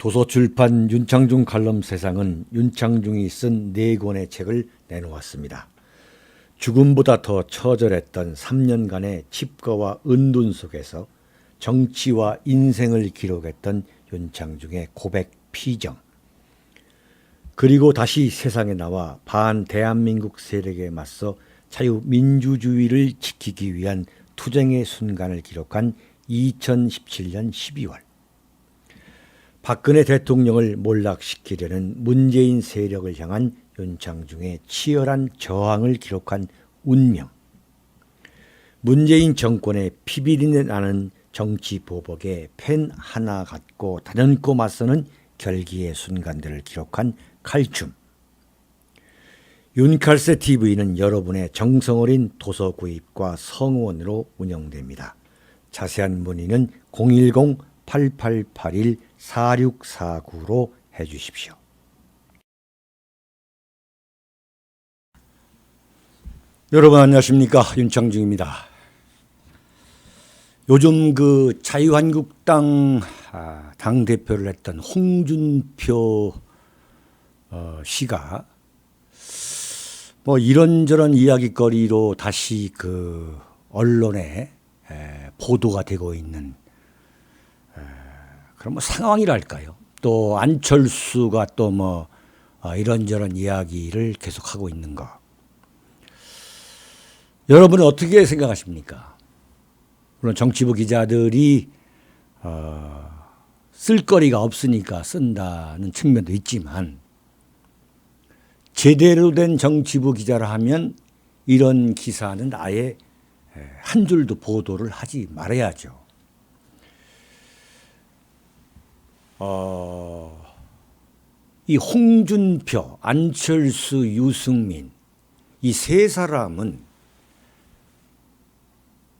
도서출판 윤창중 칼럼 세상은 윤창중이 쓴 네 권의 책을 내놓았습니다. 죽음보다 더 처절했던 3년간의 칩거와 은둔 속에서 정치와 인생을 기록했던 윤창중의 고백 피정. 그리고 다시 세상에 나와 반 대한민국 세력에 맞서 자유민주주의를 지키기 위한 투쟁의 순간을 기록한 2017년 12월. 박근혜 대통령을 몰락시키려는 문재인 세력을 향한 윤창중의 치열한 저항을 기록한 운명. 문재인 정권의 피비린내 나는 정치 보복에 펜 하나 갖고 단연코 맞서는 결기의 순간들을 기록한 칼춤. 윤칼세 TV는 여러분의 정성 어린 도서 구입과 성원으로 운영됩니다. 자세한 문의는 010-8881-4649로 해주십시오. 여러분 안녕하십니까 윤창중입니다. 요즘 그 자유한국당 아, 당 대표를 했던 홍준표 어, 씨가 뭐 이런저런 이야기거리로 다시 그 언론에 에, 보도가 되고 있는 에, 그런 뭐 상황이랄까요. 또 안철수가 또뭐 어, 이런저런 이야기를 계속하고 있는 거. 여러분은 어떻게 생각하십니까? 물론 정치부 기자들이 어, 쓸거리가 없으니까 쓴다는 측면도 있지만 제대로 된 정치부 기자라 하면 이런 기사는 아예 한 줄도 보도를 하지 말아야죠. 어, 이 홍준표, 안철수, 유승민 이 세 사람은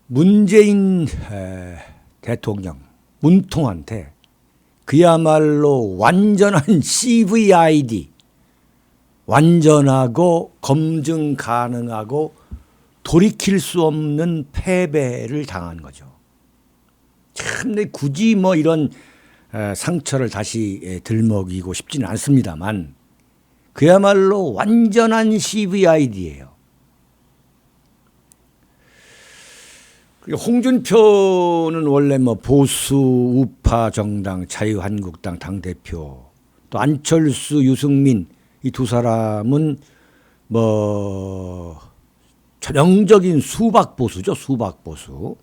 문재인 대통령 문통한테 그야말로 완전한 CVID 완전하고 검증 가능하고 돌이킬 수 없는 패배를 당한 거죠. 참, 굳이 뭐 이런 상처를 다시 들먹이고 싶지는 않습니다만 그야말로 완전한 CVID예요. 홍준표는 원래 뭐 보수 우파 정당 자유한국당 당 대표 또 안철수 유승민 이 두 사람은 뭐 전형적인 수박 보수죠 수박 보수.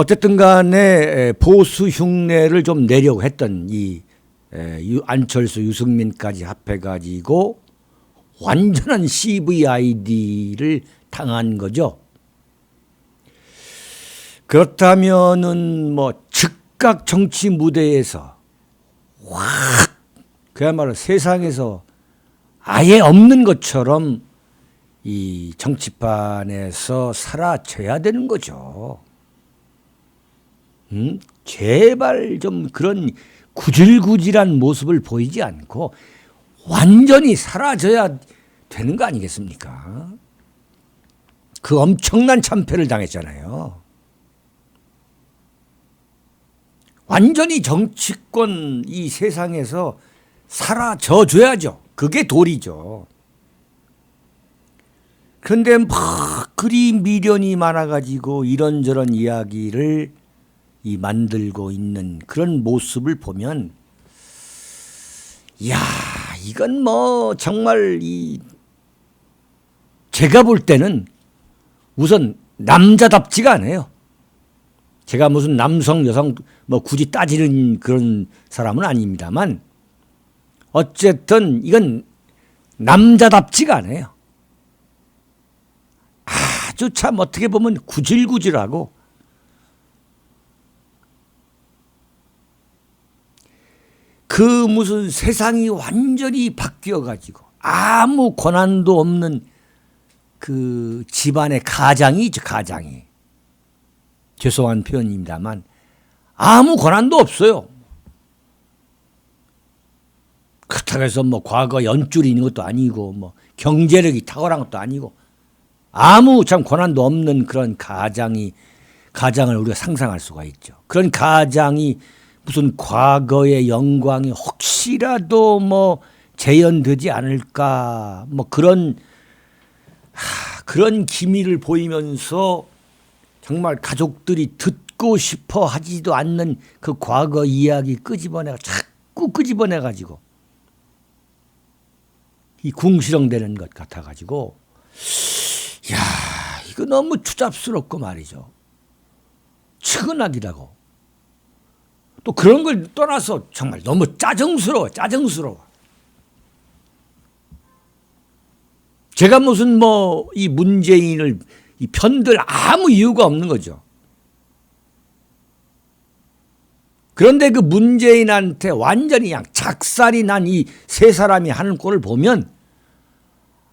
어쨌든 간에 보수 흉내를 좀 내려고 했던 이 안철수 유승민까지 합해가지고 완전한 CVID를 당한 거죠. 그렇다면은 뭐 즉각 정치 무대에서 확 그야말로 세상에서 아예 없는 것처럼 이 정치판에서 사라져야 되는 거죠. 음? 제발 좀 그런 구질구질한 모습을 보이지 않고 완전히 사라져야 되는 거 아니겠습니까? 그 엄청난 참패를 당했잖아요. 완전히 정치권 이 세상에서 사라져 줘야죠. 그게 도리죠. 그런데 막 그리 미련이 많아가지고 이런저런 이야기를 이 만들고 있는 그런 모습을 보면 야 이건 뭐 정말 이 제가 볼 때는 우선 남자답지가 않아요. 제가 무슨 남성 여성 뭐 굳이 따지는 그런 사람은 아닙니다만 어쨌든 이건 남자답지가 않아요. 아주 참 어떻게 보면 구질구질하고 그 무슨 세상이 완전히 바뀌어 가지고 아무 권한도 없는 그 집안의 가장이 있죠, 가장이. 죄송한 표현입니다만 아무 권한도 없어요. 그렇다고 해서 뭐 과거 연줄이 있는 것도 아니고 뭐 경제력이 탁월한 것도 아니고 아무 참 권한도 없는 그런 가장이 가장을 우리가 상상할 수가 있죠. 그런 가장이 무슨 과거의 영광이 혹시라도 뭐 재현되지 않을까 뭐 그런 하, 그런 기미를 보이면서 정말 가족들이 듣고 싶어 하지도 않는 그 과거 이야기 끄집어내가 자꾸 끄집어내 가지고 이 궁시렁대는 것 같아 가지고 야 이거 너무 추잡스럽고 말이죠. 측은하기라고 또 그런 걸 떠나서 정말 너무 짜증스러워 짜증스러워 제가 무슨 뭐 이 문재인을 이 편들 아무 이유가 없는 거죠. 그런데 그 문재인한테 완전히 그냥 작살이 난 이 세 사람이 하는 꼴을 보면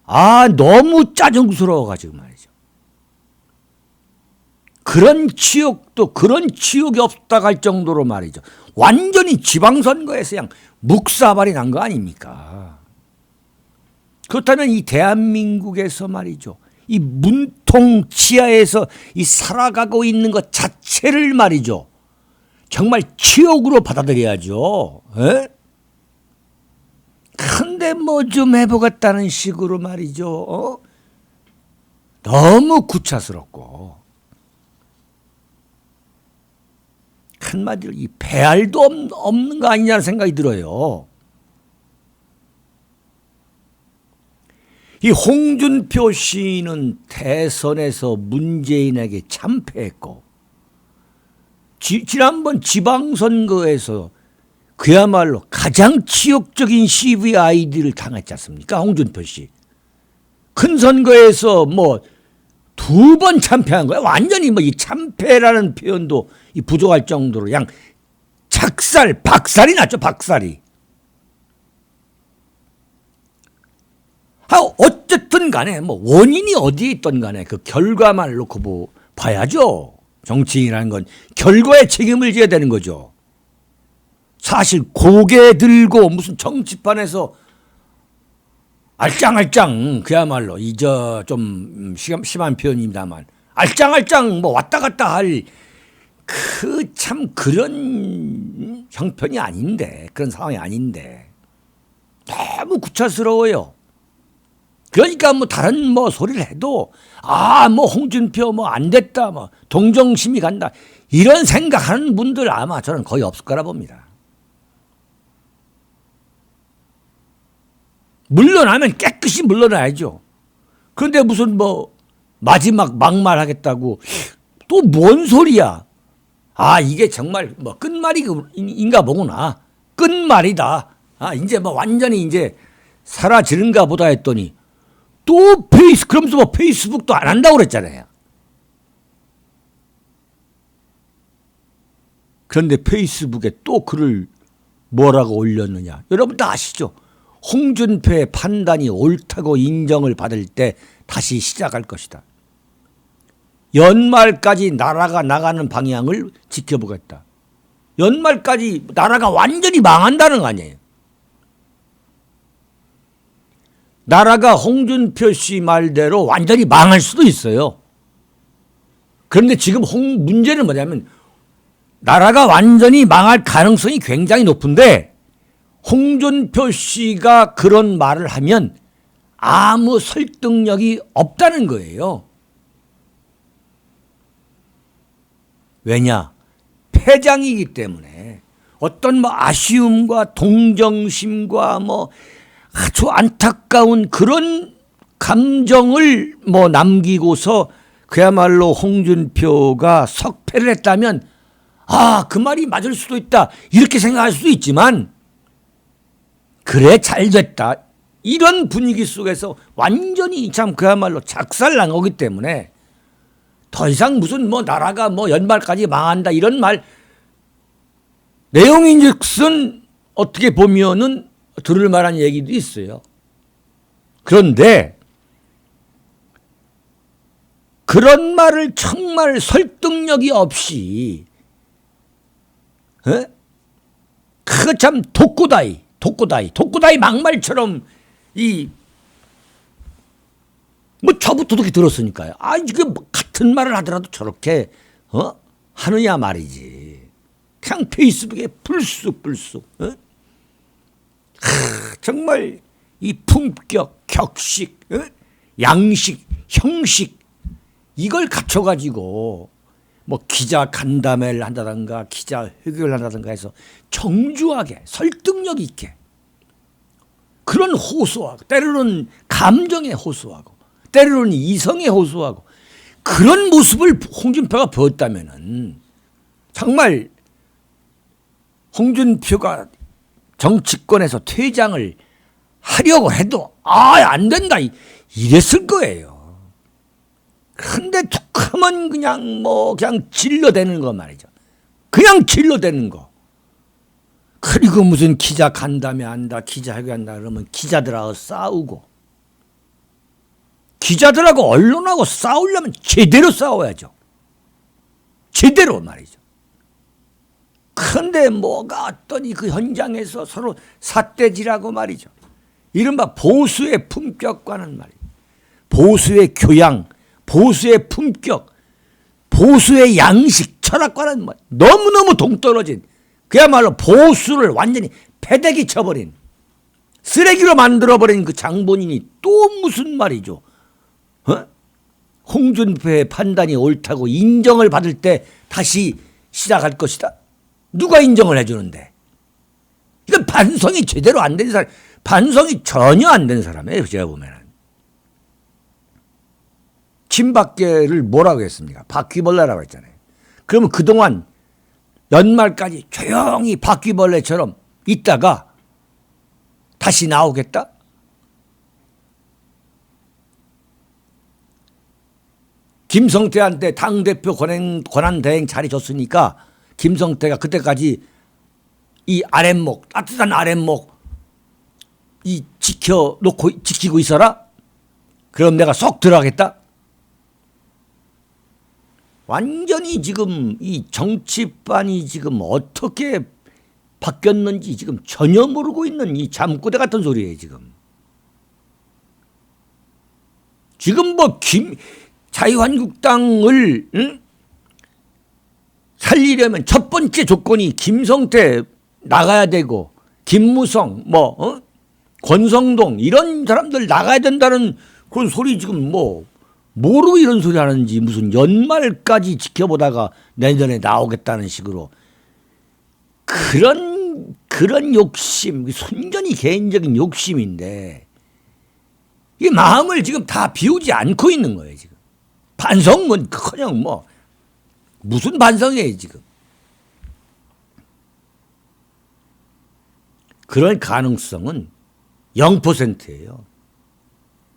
아 너무 짜증스러워 가지고 말이죠. 그런 치욕도 그런 치욕이 없다 갈 정도로 말이죠. 완전히 지방선거에서 그냥 묵사발이 난 거 아닙니까? 그렇다면 이 대한민국에서 말이죠. 이 문통 치하에서 이 살아가고 있는 것 자체를 말이죠. 정말 치욕으로 받아들여야죠. 에? 근데 뭐 좀 해보겠다는 식으로 말이죠. 어? 너무 구차스럽고 한마디로 이 배알도 없- 없는 거 아니냐는 생각이 들어요. 이 홍준표 씨는 대선에서 문재인에게 참패했고 지, 지난번 지방선거에서 그야말로 가장 치욕적인 CVID를 당했지 않습니까? 홍준표 씨. 큰 선거에서 뭐 두 번 참패한 거야. 완전히 뭐 이 참패라는 표현도 이 부족할 정도로 그냥 작살, 박살이 났죠, 박살이. 아, 어쨌든 간에 뭐 원인이 어디에 있던 간에 그 결과만 놓고 뭐 봐야죠. 정치인이라는 건 결과에 책임을 져야 되는 거죠. 사실 고개 들고 무슨 정치판에서 알짱알짱 그야말로 이 저 좀 심한, 심한 표현입니다만 알짱알짱 뭐 왔다 갔다 할 그 참 그런 형편이 아닌데 그런 상황이 아닌데 너무 구차스러워요. 그러니까 뭐 다른 뭐 소리를 해도 아 뭐 홍준표 뭐 안 됐다 뭐 동정심이 간다 이런 생각하는 분들 아마 저는 거의 없을 거라 봅니다. 물러나면 깨끗이 물러나야죠. 그런데 무슨 뭐 마지막 막말 하겠다고 또 뭔 소리야? 아 이게 정말 뭐 끝말인가 보구나. 끝말이다. 아 이제 뭐 완전히 이제 사라지는가 보다 했더니 또 페이스 그러면서 뭐 페이스북도 안 한다고 그랬잖아요. 그런데 페이스북에 또 글을 뭐라고 올렸느냐? 여러분 다 아시죠? 홍준표의 판단이 옳다고 인정을 받을 때 다시 시작할 것이다. 연말까지 나라가 나가는 방향을 지켜보겠다. 연말까지 나라가 완전히 망한다는 거 아니에요. 나라가 홍준표 씨 말대로 완전히 망할 수도 있어요. 그런데 지금 홍, 문제는 뭐냐면 나라가 완전히 망할 가능성이 굉장히 높은데 홍준표 씨가 그런 말을 하면 아무 설득력이 없다는 거예요. 왜냐? 패장이기 때문에 어떤 뭐 아쉬움과 동정심과 뭐 아주 안타까운 그런 감정을 뭐 남기고서 그야말로 홍준표가 석패를 했다면 아, 그 말이 맞을 수도 있다. 이렇게 생각할 수도 있지만 그래 잘 됐다. 이런 분위기 속에서 완전히 참 그야말로 작살난 거기 때문에 더 이상 무슨 뭐 나라가 뭐 연말까지 망한다 이런 말 내용인즉슨 어떻게 보면은 들을 만한 얘기도 있어요. 그런데 그런 말을 정말 설득력이 없이 그참 독고다이 독고다이 독고다이 막말처럼 이 뭐 저부터 그렇게 들었으니까요. 아 이게 뭐 같은 말을 하더라도 저렇게 어 하느냐 말이지. 그냥 페이스북에 불쑥 불쑥. 어? 하, 정말 이 품격, 격식, 어? 양식, 형식 이걸 갖춰가지고 뭐 기자 간담회를 한다든가 기자 회견을 한다든가 해서 정중하게 설득력 있게 그런 호소하고 때로는 감정에 호소하고 때로는 이성에 호소하고 그런 모습을 홍준표가 보였다면은 정말 홍준표가 정치권에서 퇴장을 하려고 해도 아 안 된다 이랬을 거예요. 근데 툭하면 그냥 뭐 그냥 질러대는 거 말이죠. 그냥 질러대는 거. 그리고 무슨 기자 간담회 한다, 기자 회견 한다 그러면 기자들하고 싸우고 기자들하고 언론하고 싸우려면 제대로 싸워야죠. 제대로 말이죠. 근데 뭐가 어떠니 그 현장에서 서로 삿대질하고 말이죠. 이른바 보수의 품격과는 말이죠. 보수의 교양, 보수의 품격, 보수의 양식, 철학과는 뭐 너무너무 동떨어진 그야말로 보수를 완전히 패대기 쳐버린 쓰레기로 만들어버린 그 장본인이 또 무슨 말이죠. 어? 홍준표의 판단이 옳다고 인정을 받을 때 다시 시작할 것이다. 누가 인정을 해주는데? 이건 반성이 제대로 안 된 사람, 반성이 전혀 안 된 사람이에요. 제가 보면 은. 친박계를 뭐라고 했습니까? 바퀴벌레라고 했잖아요. 그러면 그동안 연말까지 조용히 바퀴벌레처럼 있다가 다시 나오겠다? 김성태한테 당대표 권한, 권한대행 자리 줬으니까 김성태가 그때까지 이 아랫목, 따뜻한 아랫목 이 지켜놓고, 지키고 있어라? 그럼 내가 쏙 들어가겠다? 완전히 지금 이 정치판이 지금 어떻게 바뀌었는지 지금 전혀 모르고 있는 이 잠꼬대 같은 소리예요, 지금. 지금 뭐 김, 자유한국당을 응? 살리려면 첫 번째 조건이 김성태 나가야 되고 김무성 뭐 어? 권성동 이런 사람들 나가야 된다는 그런 소리 지금 뭐 뭐로 이런 소리 하는지 무슨 연말까지 지켜보다가 내년에 나오겠다는 식으로 그런 그런 욕심 순전히 개인적인 욕심인데 이 마음을 지금 다 비우지 않고 있는 거예요 지금 반성은 그냥 뭐 무슨 반성이에요 지금 그럴 가능성은 0%예요.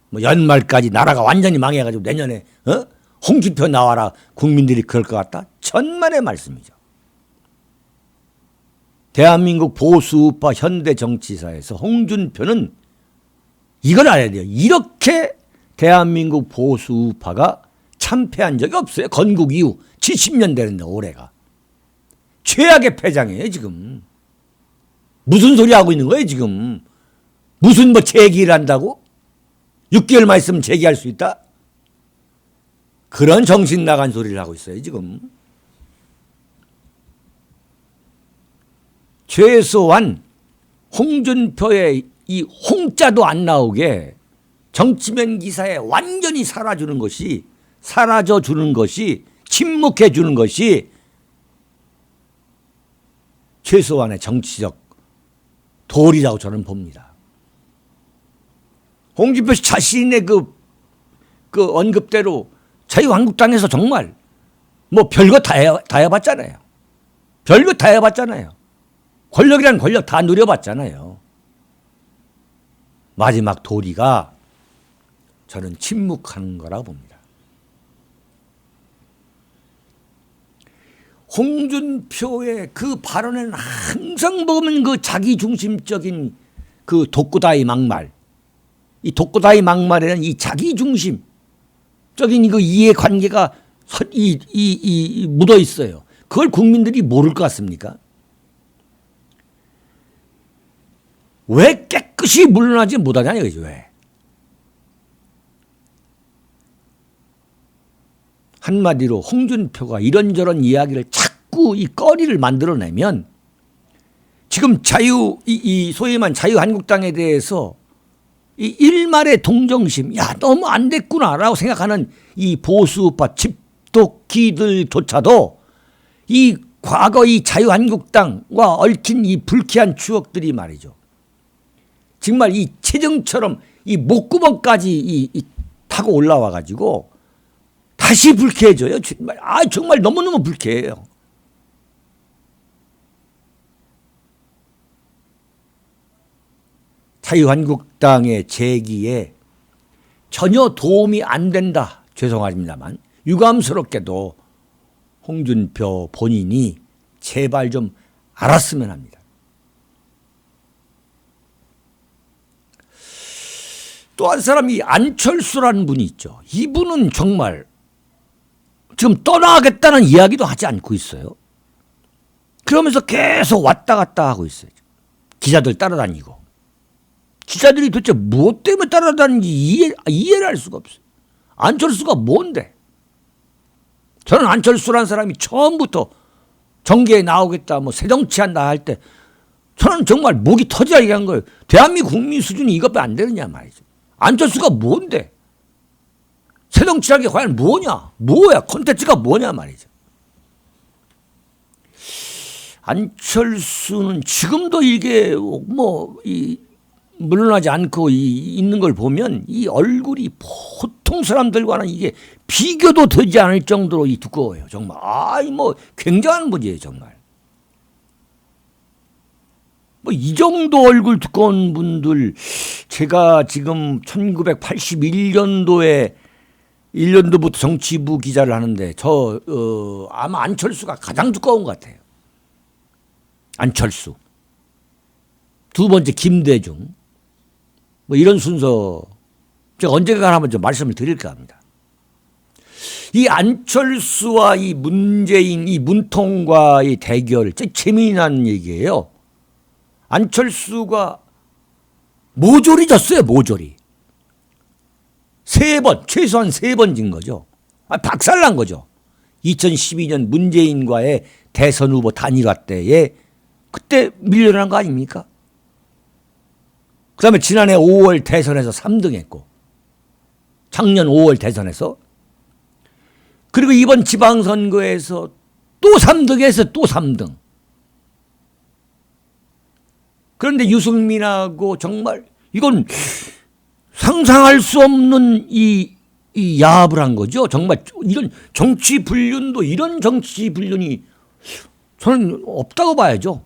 뭐 연말까지 나라가 완전히 망해가지고 내년에 어? 홍준표 나와라 국민들이 그럴 것 같다? 천만의 말씀이죠. 대한민국 보수우파 현대 정치사에서 홍준표는 이걸 알아야 돼요. 이렇게 대한민국 보수우파가 참패한 적이 없어요. 건국 이후 70년 되는데 올해가. 최악의 패장이에요 지금. 무슨 소리 하고 있는 거예요 지금. 무슨 뭐 재기를 한다고? 6개월만 있으면 재기할 수 있다? 그런 정신 나간 소리를 하고 있어요 지금. 최소한 홍준표의 이 홍자도 안 나오게 정치면 기사에 완전히 사라주는 것이 사라져 주는 것이 침묵해 주는 것이 최소한의 정치적 도리라고 저는 봅니다. 홍준표 씨 자신의 그, 그 언급대로 자유한국당에서 정말 뭐 별거 다, 해, 다 해봤잖아요. 별거 다 해봤잖아요. 권력이란 권력 다 누려봤잖아요. 마지막 도리가 저는 침묵하는 거라고 봅니다. 홍준표의 그 발언에는 항상 보면 그 자기 중심적인 그 독고다이 막말, 이 독고다이 막말에는 이 자기 중심적인 그 이해 관계가 이, 이, 이, 묻어 있어요. 그걸 국민들이 모를 것 같습니까? 왜 깨끗이 물러나지 못하냐 이거죠. 왜? 한마디로 홍준표가 이런저런 이야기를 자꾸 이 꺼리를 만들어내면 지금 자유 이, 이 소위 말 자유한국당에 대해서 이 일말의 동정심, 야 너무 안 됐구나라고 생각하는 이 보수파 집도끼들조차도 이 과거 이 자유한국당과 얽힌 이 불쾌한 추억들이 말이죠. 정말 이 체정처럼 이 목구멍까지 이, 이 타고 올라와 가지고 다시 불쾌해져요. 정말 아 정말 너무 너무 불쾌해요. 자유한국당의 재기에 전혀 도움이 안 된다. 죄송합니다만 유감스럽게도 홍준표 본인이 제발 좀 알았으면 합니다. 또 한 사람이 안철수라는 분이 있죠. 이분은 정말 지금 떠나겠다는 이야기도 하지 않고 있어요. 그러면서 계속 왔다 갔다 하고 있어요. 기자들 따라다니고. 기자들이 도대체 무엇 때문에 따라다니는지 이해, 이해를 할 수가 없어요. 안철수가 뭔데? 저는 안철수라는 사람이 처음부터 정계에 나오겠다, 뭐 새정치한다 할 때 저는 정말 목이 터지라 얘기한 거예요. 대한민국 국민 수준이 이것밖에 안 되느냐 말이죠. 안철수가 뭔데? 새정치라는 게 과연 뭐냐? 뭐야? 콘텐츠가 뭐냐 말이죠. 안철수는 지금도 이게 뭐 이 물러나지 않고 이, 있는 걸 보면 이 얼굴이 보통 사람들과는 이게 비교도 되지 않을 정도로 이 두꺼워요. 정말 아이 뭐 굉장한 분이에요 정말. 뭐 이 정도 얼굴 두꺼운 분들 제가 지금 1981년도에 1년도부터 정치부 기자를 하는데 저 어, 아마 안철수가 가장 두꺼운 것 같아요. 안철수. 두 번째 김대중. 뭐 이런 순서 제가 언젠가 한번 좀 말씀을 드릴까 합니다. 이 안철수와 이 문재인, 이 문통과의 대결, 참 재미난 얘기예요. 안철수가 모조리 졌어요, 모조리. 세 번, 최소한 세 번 진 거죠. 아, 박살난 거죠. 2012년 문재인과의 대선 후보 단일화 때에 그때 밀려난 거 아닙니까? 그 다음에 지난해 5월 대선에서 3등 했고, 작년 5월 대선에서, 그리고 이번 지방선거에서 또 3등해서 또 3등. 그런데 유승민하고 정말 이건 상상할 수 없는 이, 이 야합을 한 거죠. 정말 이런 정치 불륜도 이런 정치 불륜이 저는 없다고 봐야죠.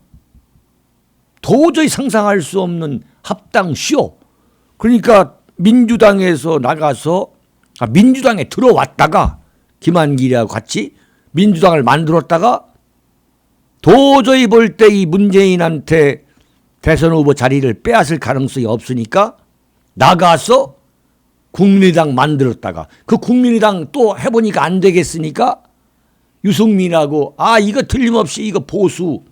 도저히 상상할 수 없는 합당 쇼. 그러니까 민주당에서 나가서 아, 민주당에 들어왔다가 김한길이하고 같이 민주당을 만들었다가 도저히 볼 때 이 문재인한테 대선 후보 자리를 빼앗을 가능성이 없으니까 나가서 국민의당 만들었다가 그 국민의당 또 해보니까 안 되겠으니까 유승민하고 아 이거 틀림없이 이거 보수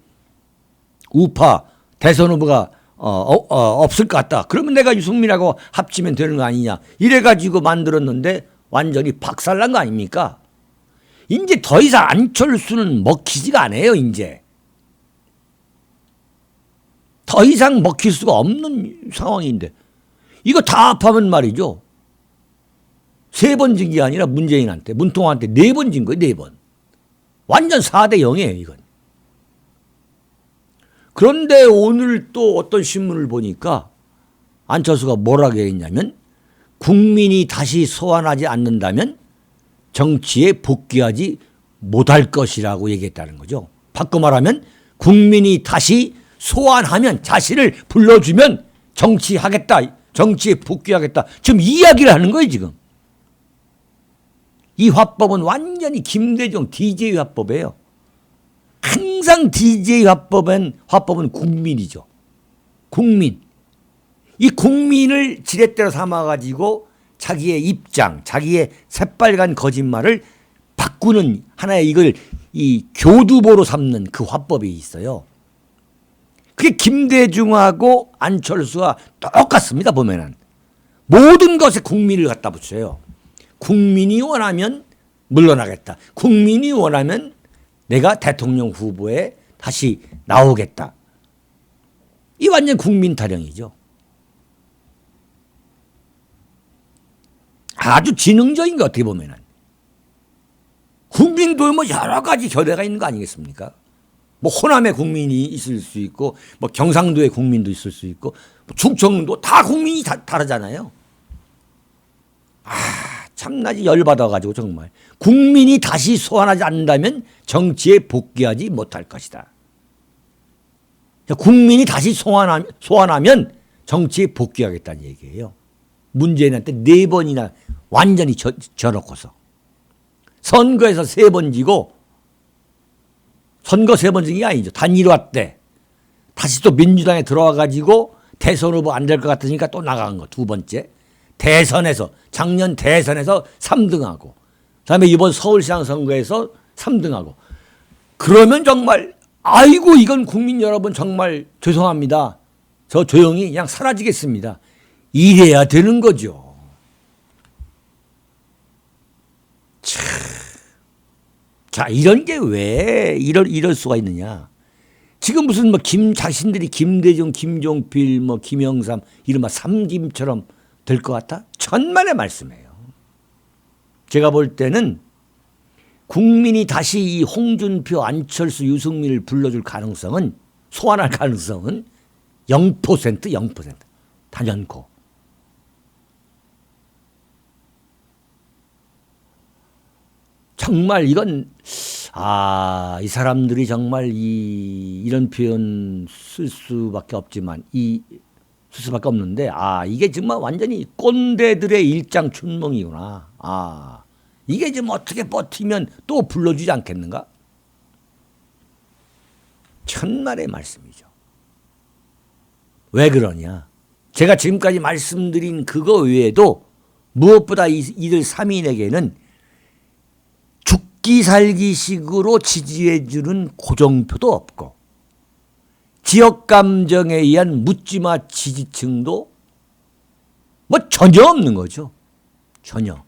우파 대선 후보가 어, 어, 어, 없을 것 같다. 그러면 내가 유승민하고 합치면 되는 거 아니냐. 이래가지고 만들었는데 완전히 박살난 거 아닙니까? 이제 더 이상 안철수는 먹히지가 않아요, 이제. 더 이상 먹힐 수가 없는 상황인데. 이거 다 합하면 말이죠. 세 번 진 게 아니라 문재인한테, 문통한테 네 번 진 거예요, 네 번. 완전 4대 0이에요, 이건. 그런데 오늘 또 어떤 신문을 보니까 안철수가 뭐라고 했냐면 국민이 다시 소환하지 않는다면 정치에 복귀하지 못할 것이라고 얘기했다는 거죠. 바꿔 말하면 국민이 다시 소환하면 자신을 불러주면 정치하겠다. 정치에 복귀하겠다. 지금 이야기를 하는 거예요, 지금. 이 화법은 완전히 김대중 DJ 화법이에요. 항상 DJ 화법은 화법은 국민이죠. 국민. 이 국민을 지렛대로 삼아 가지고 자기의 입장, 자기의 새빨간 거짓말을 바꾸는 하나의 이걸 이 교두보로 삼는 그 화법이 있어요. 그게 김대중하고 안철수와 똑같습니다, 보면은. 모든 것에 국민을 갖다 붙여요. 국민이 원하면 물러나겠다. 국민이 원하면 내가 대통령 후보에 다시 나오겠다. 이 완전 국민 타령이죠. 아주 지능적인 게 어떻게 보면은 국민도 뭐 여러 가지 결례가 있는 거 아니겠습니까? 뭐 호남의 국민이 있을 수 있고 뭐 경상도의 국민도 있을 수 있고 뭐 충청도 다 국민이 다 다르잖아요. 아 참나지 열받아 가지고 정말 국민이 다시 소환하지 않는다면 정치에 복귀하지 못할 것이다. 국민이 다시 소환하면, 정치에 복귀하겠다는 얘기예요. 문재인한테 네 번이나 완전히 져, 져놓고서 선거에서 세 번 지고 선거 세번진게 아니죠. 단일화 때 다시 또 민주당에 들어와 가지고 대선 후보 안 될 것 같으니까 또 나간 거 두 번째 대선에서 작년 대선에서 3등하고 그다음에 이번 서울시장 선거에서 3등하고 그러면 정말 아이고 이건 국민 여러분 정말 죄송합니다. 저 조용히 그냥 사라지겠습니다. 이래야 되는 거죠. 참. 자, 이런 게 왜 이럴 이럴 수가 있느냐? 지금 무슨 뭐 김 자신들이 김대중, 김종필, 뭐 김영삼 이른바 삼김처럼 될 것 같다? 천만의 말씀이에요. 제가 볼 때는 국민이 다시 이 홍준표, 안철수, 유승민을 불러줄 가능성은 소환할 가능성은 0% 0% 단연코. 정말 이건 아, 이 사람들이 정말 이 이런 표현 쓸 수밖에 없지만 이쓸 수밖에 없는데 아, 이게 정말 완전히 꼰대들의 일장 춘몽이구나. 아. 이게 지금 어떻게 버티면 또 불러주지 않겠는가? 천만의 말씀이죠. 왜 그러냐? 제가 지금까지 말씀드린 그거 외에도 무엇보다 이들 3인에게는 죽기 살기식으로 지지해주는 고정표도 없고 지역 감정에 의한 묻지마 지지층도 뭐 전혀 없는 거죠. 전혀.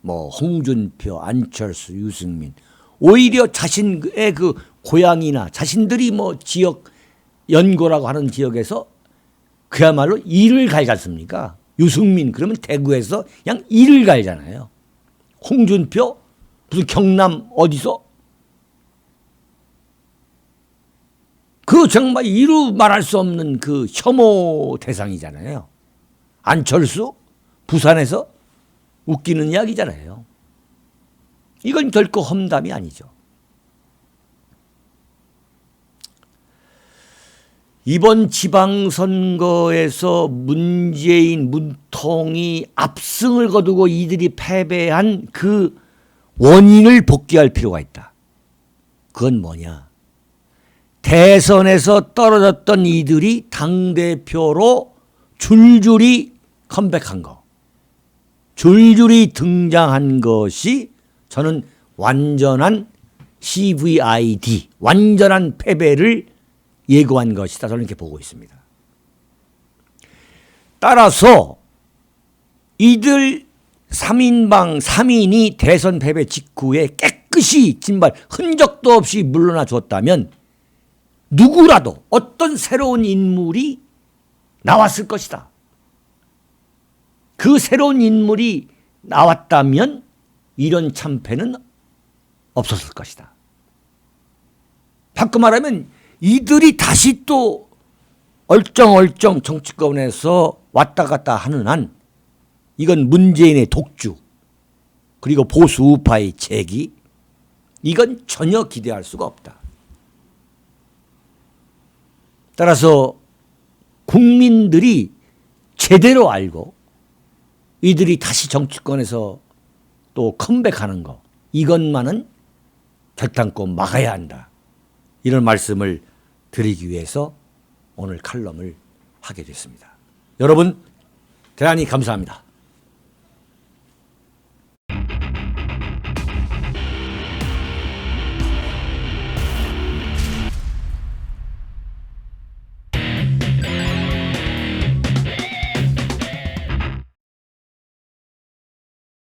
뭐 홍준표, 안철수, 유승민 오히려 자신의 그 고향이나 자신들이 뭐 지역 연고라고 하는 지역에서 그야말로 일을 갈지 않습니까? 유승민 그러면 대구에서 그냥 일을 갈잖아요. 홍준표 무슨 경남 어디서 그 정말 이루 말할 수 없는 그 혐오 대상이잖아요. 안철수 부산에서 웃기는 이야기잖아요. 이건 결코 험담이 아니죠. 이번 지방선거에서 문재인, 문통이 압승을 거두고 이들이 패배한 그 원인을 복귀할 필요가 있다. 그건 뭐냐? 대선에서 떨어졌던 이들이 당대표로 줄줄이 컴백한 거. 줄줄이 등장한 것이 저는 완전한 CVID, 완전한 패배를 예고한 것이다. 저는 이렇게 보고 있습니다. 따라서 이들 3인방 3인이 대선 패배 직후에 깨끗이 진발 흔적도 없이 물러나 줬다면 누구라도 어떤 새로운 인물이 나왔을 것이다. 그 새로운 인물이 나왔다면 이런 참패는 없었을 것이다. 바꿔 말하면 이들이 다시 또 얼쩡얼쩡 정치권에서 왔다 갔다 하는 한 이건 문재인의 독주 그리고 보수 우파의 재기 이건 전혀 기대할 수가 없다. 따라서 국민들이 제대로 알고 이들이 다시 정치권에서 또 컴백하는 거 이것만은 결단코 막아야 한다. 이런 말씀을 드리기 위해서 오늘 칼럼을 하게 됐습니다. 여러분 대단히 감사합니다.